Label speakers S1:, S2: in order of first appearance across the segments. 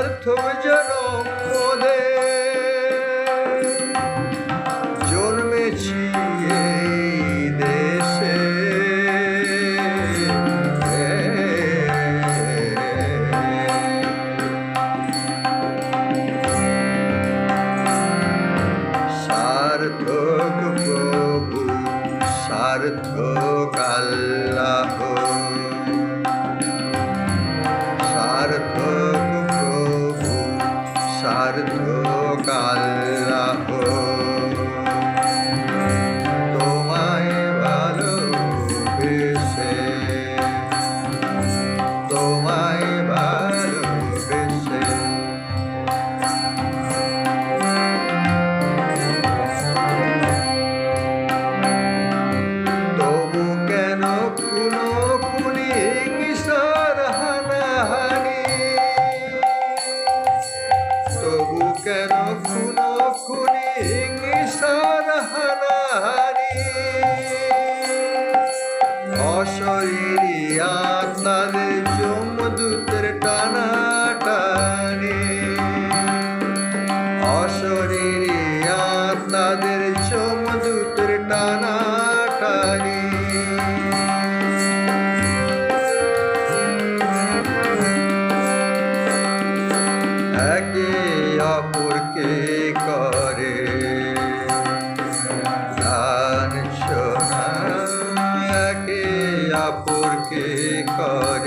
S1: সার্থক জনম পদে জন্মেছি দেশে। সার্থক প্রভু সার্থকাল। তাদের সমজুতের টানা টানি। একে অপরকে করে? গান শোনা একে অপরকে করে?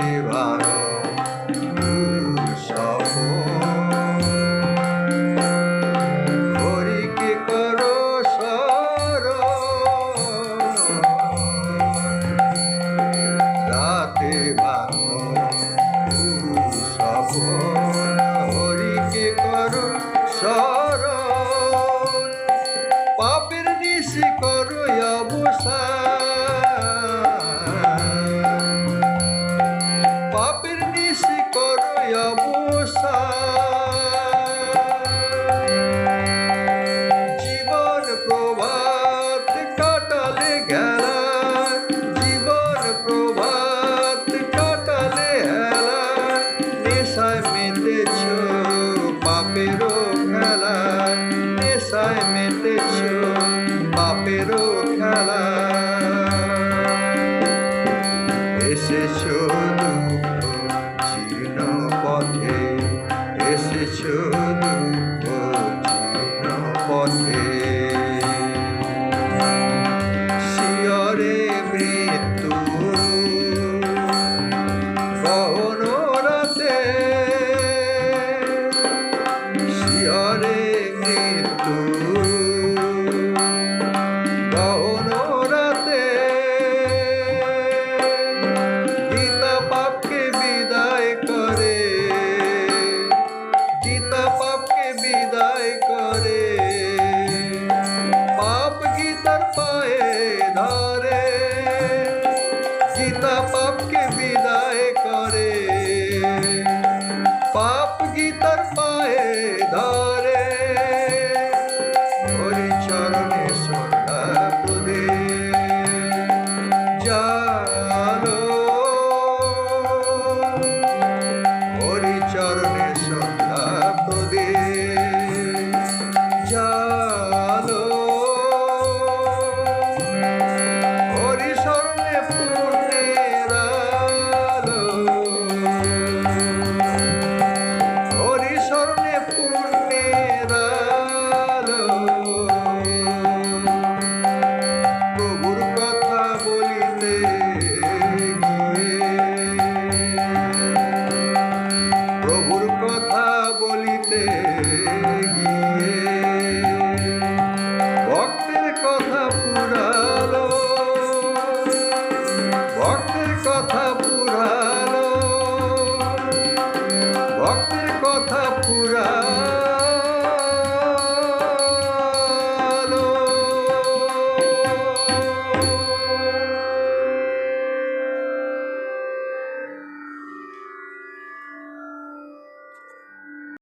S1: Shiva. চিতা